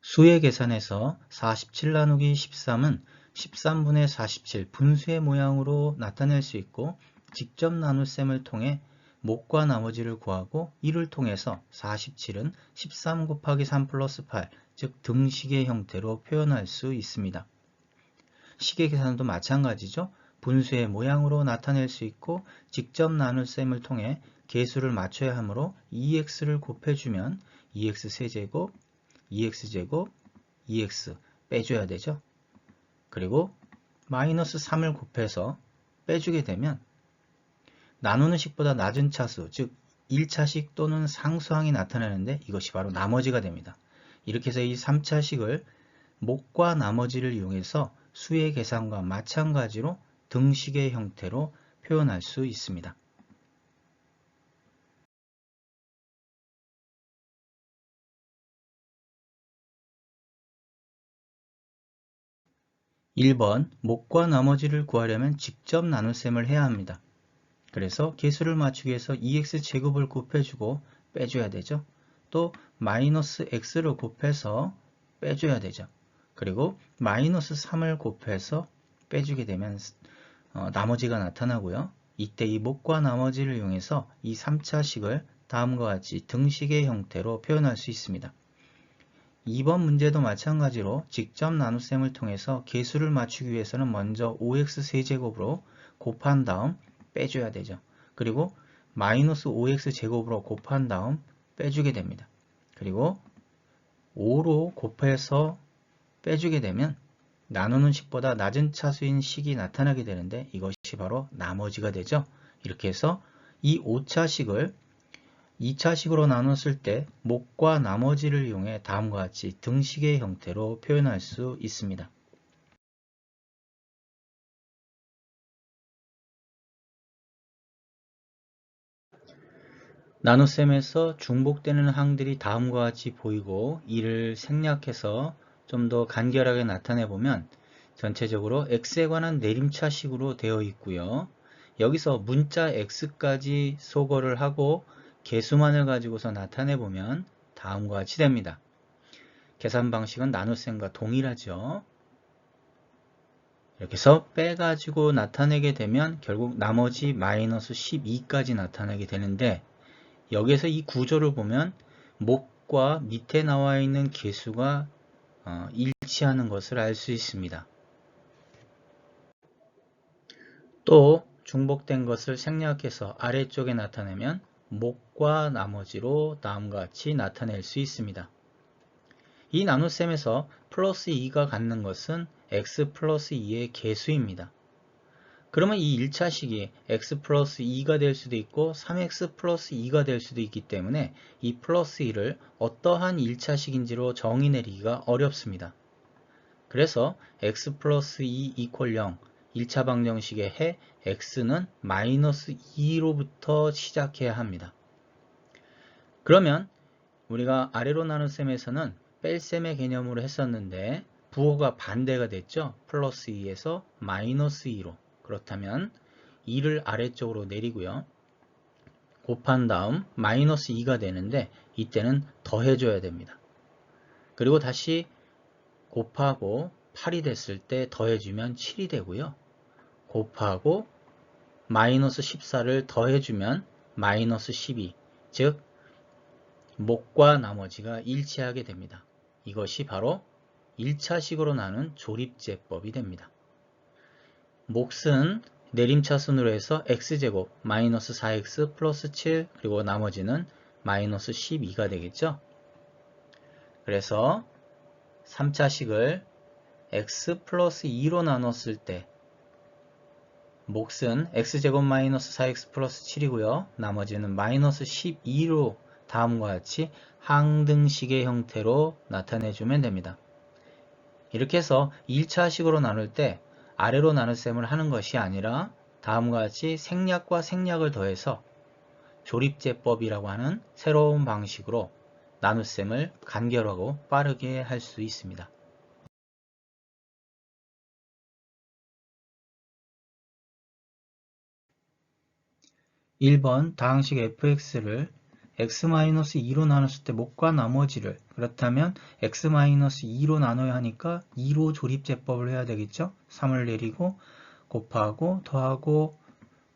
수의 계산에서 47 나누기 13은 13분의 47 분수의 모양으로 나타낼 수 있고 직접 나눗셈을 통해 목과 나머지를 구하고 이를 통해서 47은 13 곱하기 3 플러스 8, 즉 등식의 형태로 표현할 수 있습니다. 식의 계산도 마찬가지죠. 분수의 모양으로 나타낼 수 있고 직접 나눗셈을 통해 개수를 맞춰야 하므로 2x를 곱해주면 2x 세제곱, 2x제곱, 2x 빼줘야 되죠. 그리고 마이너스 3을 곱해서 빼주게 되면 나누는 식보다 낮은 차수, 즉 1차식 또는 상수항이 나타나는데 이것이 바로 나머지가 됩니다. 이렇게 해서 이 3차식을 목과 나머지를 이용해서 수의 계산과 마찬가지로 등식의 형태로 표현할 수 있습니다. 1번 목과 나머지를 구하려면 직접 나눗셈을 해야 합니다. 그래서 개수를 맞추기 위해서 2x제곱을 곱해주고 빼줘야 되죠. 또 마이너스 x를 곱해서 빼줘야 되죠. 그리고 마이너스 3을 곱해서 빼주게 되면 어, 나머지가 나타나고요. 이때 이 목과 나머지를 이용해서 이 3차식을 다음과 같이 등식의 형태로 표현할 수 있습니다. 2번 문제도 마찬가지로 직접 나눗셈을 통해서 개수를 맞추기 위해서는 먼저 5x 세제곱으로 곱한 다음 빼줘야 되죠. 그리고 마이너스 5x 제곱으로 곱한 다음 빼주게 됩니다. 그리고 5로 곱해서 빼주게 되면 나누는 식보다 낮은 차수인 식이 나타나게 되는데 이것이 바로 나머지가 되죠. 이렇게 해서 이 5차식을 2차식으로 나눴을 때 목과 나머지를 이용해 다음과 같이 등식의 형태로 표현할 수 있습니다. 나눗셈에서 중복되는 항들이 다음과 같이 보이고 이를 생략해서 좀 더 간결하게 나타내 보면 전체적으로 x에 관한 내림차식으로 되어 있고요. 여기서 문자 x까지 소거를 하고 개수만을 가지고서 나타내 보면 다음과 같이 됩니다. 계산 방식은 나눗셈과 동일하죠. 이렇게 해서 빼가지고 나타내게 되면 결국 나머지 마이너스 12까지 나타나게 되는데 여기에서 이 구조를 보면 목과 밑에 나와 있는 개수가 어, 일치하는 것을 알 수 있습니다. 또 중복된 것을 생략해서 아래쪽에 나타내면 목과 나머지로 다음과 같이 나타낼 수 있습니다. 이 나눗셈에서 플러스 2가 갖는 것은 x 플러스 2의 개수입니다. 그러면 이 1차식이 x 플러스 2가 될 수도 있고 3x 플러스 2가 될 수도 있기 때문에 이 플러스 2를 어떠한 1차식인지로 정의 내리기가 어렵습니다. 그래서 x 플러스 2 이퀄 0 1차 방정식의 해 x는 마이너스 2로부터 시작해야 합니다. 그러면 우리가 아래로 나눈 셈에서는 뺄셈의 개념으로 했었는데 부호가 반대가 됐죠. 플러스 2에서 마이너스 2로 그렇다면 2를 아래쪽으로 내리고요. 곱한 다음 마이너스 2가 되는데 이때는 더해줘야 됩니다. 그리고 다시 곱하고 8이 됐을 때 더해주면 7이 되고요. 곱하고 마이너스 14를 더해주면 마이너스 12, 즉 목과 나머지가 일치하게 됩니다. 이것이 바로 1차식으로 나눈 조립제법이 됩니다. 몫은 내림차순으로 해서 x제곱 마이너스 4x 플러스 7 그리고 나머지는 마이너스 12가 되겠죠. 그래서 3차식을 x 플러스 2로 나눴을 때 몫은 x제곱 마이너스 4x 플러스 7이고요. 나머지는 마이너스 12로 다음과 같이 항등식의 형태로 나타내주면 됩니다. 이렇게 해서 1차식으로 나눌 때 아래로 나눗셈을 하는 것이 아니라 다음과 같이 생략과 생략을 더해서 조립제법이라고 하는 새로운 방식으로 나눗셈을 간결하고 빠르게 할 수 있습니다. 1번 다항식 fx를 x-2로 나눴을 때 목과 나머지를 그렇다면 x-2로 나눠야 하니까 2로 조립제법을 해야 되겠죠. 3을 내리고 곱하고 더하고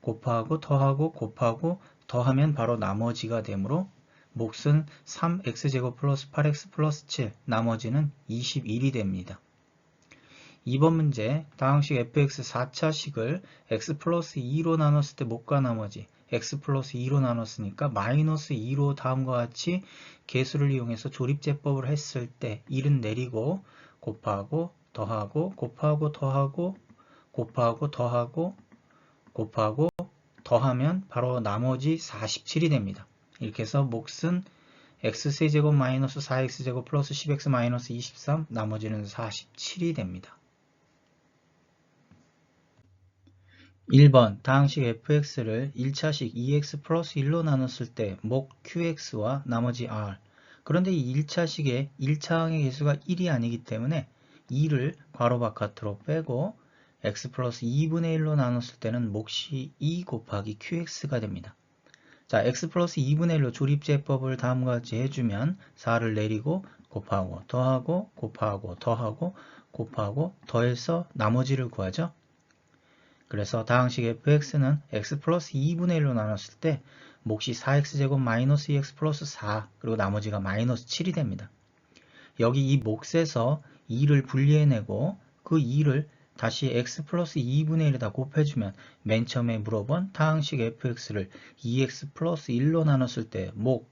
곱하고 더하고 곱하고 더하면 바로 나머지가 되므로 몫은 3x제곱 플러스 8x 플러스 7 나머지는 21이 됩니다. 2번 문제 다항식 fx 4차식을 x 플러스 2로 나눴을 때 목과 나머지 x 플러스 2로 나눴으니까 마이너스 2로 다음과 같이 계수를 이용해서 조립제법을 했을 때 1은 내리고 곱하고 더하고 곱하고 더하고 곱하고 더하고 곱하고 더하면 바로 나머지 47이 됩니다. 이렇게 해서 몫은 x세제곱 마이너스 4x제곱 플러스 10x 마이너스 23 나머지는 47이 됩니다. 1번 다항식 fx를 1차식 2x 플러스 1로 나눴을 때 목 qx와 나머지 r 그런데 이 1차식의 1차항의 개수가 1이 아니기 때문에 2를 괄호 바깥으로 빼고 x 플러스 2분의 1로 나눴을 때는 몫이 2 곱하기 qx가 됩니다. 자, x 플러스 2분의 1로 조립제법을 다음과 같이 해주면 4를 내리고 곱하고 더하고 곱하고 더하고 곱하고 더해서 나머지를 구하죠. 그래서 다항식 fx는 x 플러스 2분의 1로 나눴을 때 몫이 4x제곱 마이너스 2x 플러스 4 그리고 나머지가 마이너스 7이 됩니다. 여기 이 몫에서 2를 분리해내고 그 2를 다시 x 플러스 2분의 1에다 곱해주면 맨 처음에 물어본 다항식 fx를 2x 플러스 1로 나눴을 때 목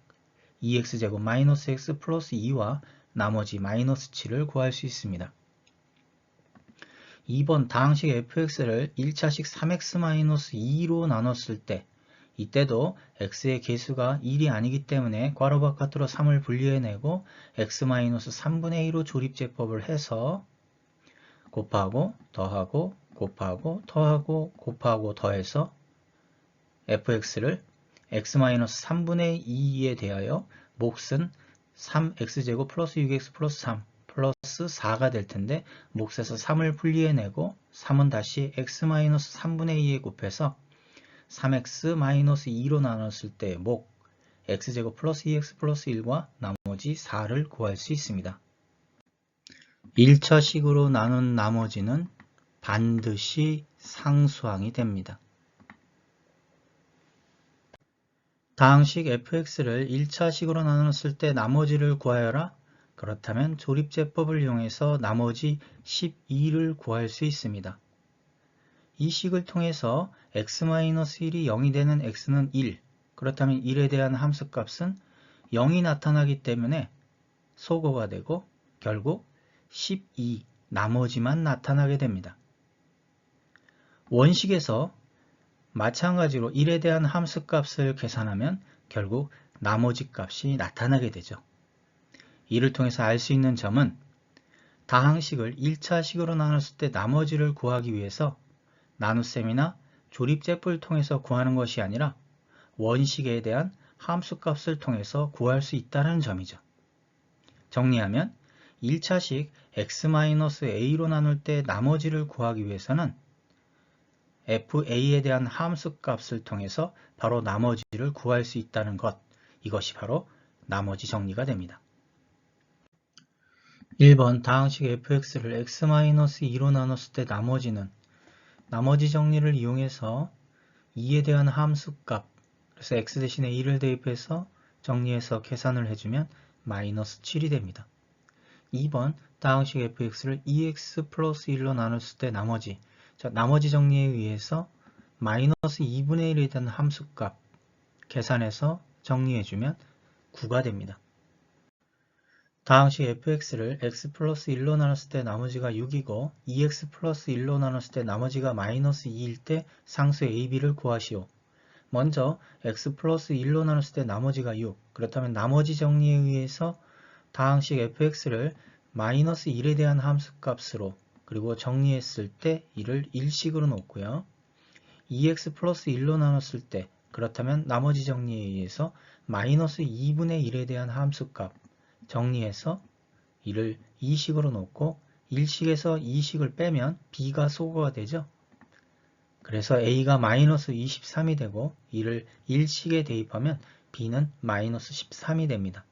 2x제곱 마이너스 x 플러스 2와 나머지 마이너스 7을 구할 수 있습니다. 2번 다항식 fx를 1차식 3x-2로 나눴을 때 이때도 x의 개수가 1이 아니기 때문에 괄호 바깥으로 3을 분리해내고 x-3분의 2로 조립제법을 해서 곱하고 더하고 곱하고 더하고 곱하고 더해서 fx를 x-3분의 2에 대하여 몫은 3x제곱 플러스 6x 플러스 3 플러스 4가 될 텐데 몫에서 3을 분리해내고 3은 다시 x-3분의 2에 곱해서 3x-2로 나눴을 때 목 x제곱 플러스 2x 플러스 1과 나머지 4를 구할 수 있습니다. 1차식으로 나눈 나머지는 반드시 상수항이 됩니다. 다항식 fx를 1차식으로 나눴을 때 나머지를 구하여라. 그렇다면 조립제법을 이용해서 나머지 12를 구할 수 있습니다. 이 식을 통해서 x-1이 0이 되는 x는 1, 그렇다면 1에 대한 함수값은 0이 나타나기 때문에 소거가 되고 결국 12 나머지만 나타나게 됩니다. 원식에서 마찬가지로 1에 대한 함수값을 계산하면 결국 나머지 값이 나타나게 되죠. 이를 통해서 알 수 있는 점은 다항식을 1차식으로 나눴을 때 나머지를 구하기 위해서 나눗셈이나 조립제법을 통해서 구하는 것이 아니라 원식에 대한 함수값을 통해서 구할 수 있다는 점이죠. 정리하면 1차식 x-a로 나눌 때 나머지를 구하기 위해서는 fa에 대한 함수값을 통해서 바로 나머지를 구할 수 있다는 것 이것이 바로 나머지 정리가 됩니다. 1번 다항식 fx를 x-2로 나눴을 때 나머지는 나머지 정리를 이용해서 2에 대한 함수값 그래서 x 대신에 2를 대입해서 정리해서 계산을 해주면 마이너스 7이 됩니다. 2번 다항식 fx를 2x 플러스 1로 나눴을 때 나머지 자, 나머지 정리에 의해서 마이너스 2분의 1에 대한 함수값 계산해서 정리해주면 9가 됩니다. 다항식 fx를 x 플러스 1로 나눴을 때 나머지가 6이고 2x 플러스 1로 나눴을 때 나머지가 마이너스 2일 때 상수 ab를 구하시오. 먼저 x 플러스 1로 나눴을 때 나머지가 6 그렇다면 나머지 정리에 의해서 다항식 fx를 마이너스 1에 대한 함수값으로 그리고 정리했을 때 이를 1식으로 놓고요. 2x 플러스 1로 나눴을 때 그렇다면 나머지 정리에 의해서 마이너스 2분의 1에 대한 함수값 정리해서 이를 2식으로 놓고 1식에서 2식을 빼면 b가 소거가 되죠. 그래서 a가 마이너스 23이 되고 이를 1식에 대입하면 b는 마이너스 13이 됩니다.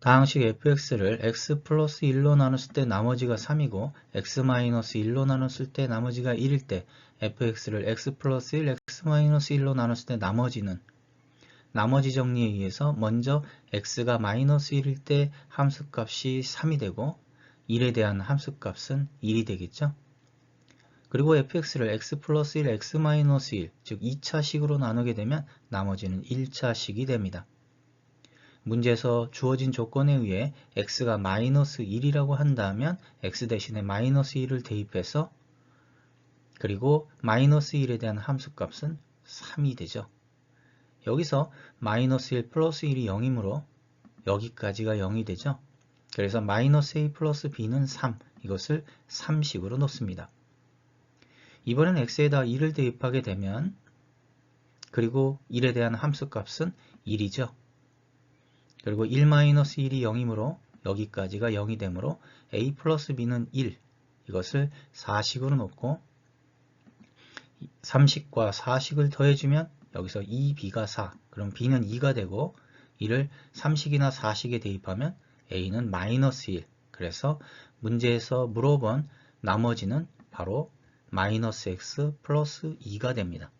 다항식 fx를 x 플러스 1로 나눴을 때 나머지가 3이고 x 마이너스 1로 나눴을 때 나머지가 1일 때 fx를 x 플러스 1, x 마이너스 1로 나눴을 때 나머지는 나머지 정리에 의해서 먼저 x가 마이너스 1일 때 함수값이 3이 되고 1에 대한 함수값은 1이 되겠죠. 그리고 fx를 x 플러스 1, x 마이너스 1, 즉 2차식으로 나누게 되면 나머지는 1차식이 됩니다. 문제에서 주어진 조건에 의해 x가 마이너스 1이라고 한다면 x 대신에 마이너스 1을 대입해서 그리고 마이너스 1에 대한 함수값은 3이 되죠. 여기서 마이너스 1 플러스 1이 0이므로 여기까지가 0이 되죠. 그래서 마이너스 a 플러스 b는 3 이것을 3식으로 놓습니다. 이번엔 x에다 1을 대입하게 되면 그리고 1에 대한 함수값은 1이죠. 그리고 1-1이 0이므로 여기까지가 0이 되므로 a 플러스 b는 1 이것을 4식으로 놓고 3식과 4식을 더해주면 여기서 2b가 4 그럼 b는 2가 되고 이를 3식이나 4식에 대입하면 a는 마이너스 1 그래서 문제에서 물어본 나머지는 바로 마이너스 x 플러스 2가 됩니다.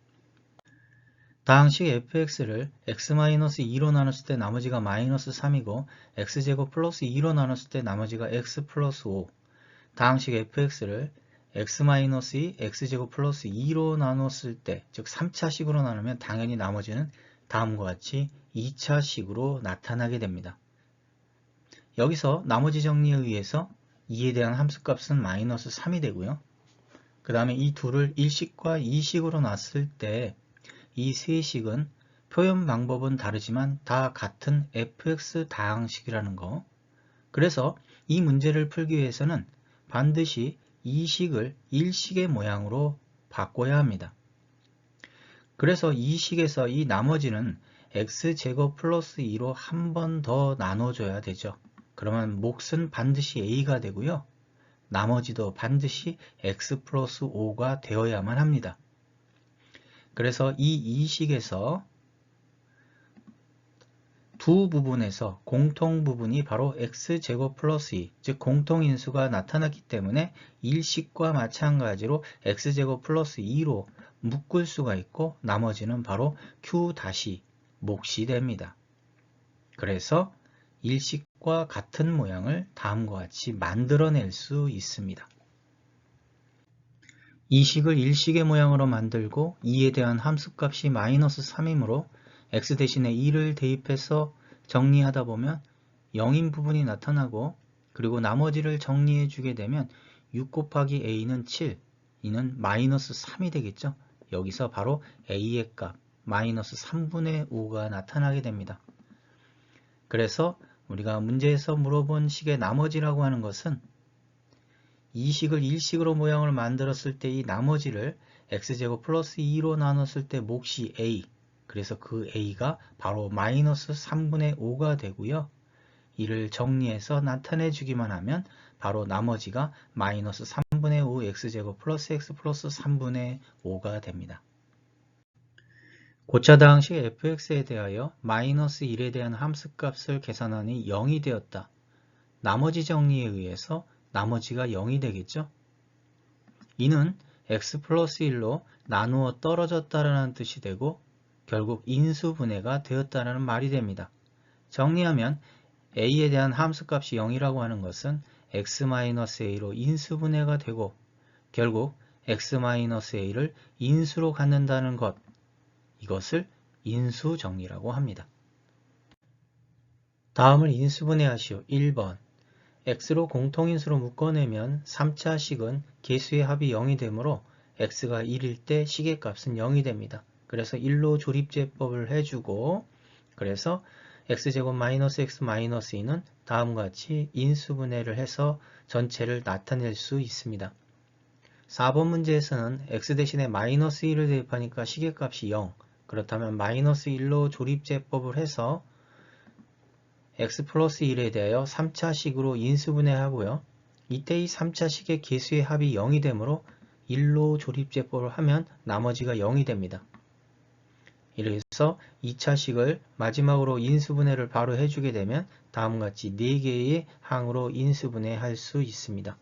다항식 fx를 x-2로 나눴을 때 나머지가 마이너스 3이고 x제곱 플러스 2로 나눴을 때 나머지가 x 플러스 5 다항식 fx를 x-2, x제곱 플러스 2로 나눴을 때, 즉 3차식으로 나누면 당연히 나머지는 다음과 같이 2차식으로 나타나게 됩니다. 여기서 나머지 정리에 의해서 2에 대한 함수값은 마이너스 3이 되고요. 그 다음에 이 둘을 1식과 2식으로 놨을 때 이 세 식은 표현 방법은 다르지만 다 같은 fx 다항식이라는 거. 그래서 이 문제를 풀기 위해서는 반드시 이 식을 1식의 모양으로 바꿔야 합니다. 그래서 이 식에서 이 나머지는 x제곱 플러스 2로 한 번 더 나눠줘야 되죠. 그러면 몫은 반드시 a가 되고요. 나머지도 반드시 x 플러스 5가 되어야만 합니다. 그래서 이 이식에서 두 부분에서 공통 부분이 바로 x제곱 플러스 2, 즉 공통인수가 나타났기 때문에 일식과 마찬가지로 x제곱 플러스 2로 묶을 수가 있고 나머지는 바로 q 다시 몫이 됩니다. 그래서 일식과 같은 모양을 다음과 같이 만들어낼 수 있습니다. 이식을 일식의 모양으로 만들고 2에 대한 함수값이 마이너스 3이므로 x 대신에 2를 대입해서 정리하다 보면 0인 부분이 나타나고 그리고 나머지를 정리해 주게 되면 6 곱하기 a는 7, 이는 마이너스 3이 되겠죠. 여기서 바로 a의 값 마이너스 3분의 5가 나타나게 됩니다. 그래서 우리가 문제에서 물어본 식의 나머지라고 하는 것은 이 식을 1식으로 모양을 만들었을 때 이 나머지를 x제곱 플러스 2로 나눴을 때 몫이 a 그래서 그 a가 바로 마이너스 3분의 5가 되고요. 이를 정리해서 나타내 주기만 하면 바로 나머지가 마이너스 3분의 5 x제곱 플러스 x 플러스 3분의 5가 됩니다. 고차다항식 fx에 대하여 마이너스 1에 대한 함수값을 계산하니 0이 되었다. 나머지 정리에 의해서 나머지가 0이 되겠죠? 이는 x 플러스 1로 나누어 떨어졌다라는 뜻이 되고 결국 인수분해가 되었다는 말이 됩니다. 정리하면 a에 대한 함수값이 0이라고 하는 것은 x-a로 인수분해가 되고 결국 x-a를 인수로 갖는다는 것 이것을 인수정리라고 합니다. 다음을 인수분해하시오. 1번 x로 공통인수로 묶어내면 3차식은 개수의 합이 0이 되므로 x가 1일 때 식의 값은 0이 됩니다. 그래서 1로 조립제법을 해주고 그래서 x제곱 마이너스 x 마이너스 2는 다음과 같이 인수분해를 해서 전체를 나타낼 수 있습니다. 4번 문제에서는 x 대신에 마이너스 1을 대입하니까 식의 값이 0 그렇다면 마이너스 1로 조립제법을 해서 x 플러스 1에 대하여 3차식으로 인수분해하고요. 이때 이 3차식의 개수의 합이 0이 되므로 1로 조립제법을 하면 나머지가 0이 됩니다. 이래서 2차식을 마지막으로 인수분해를 바로 해주게 되면 다음과 같이 4개의 항으로 인수분해 할 수 있습니다.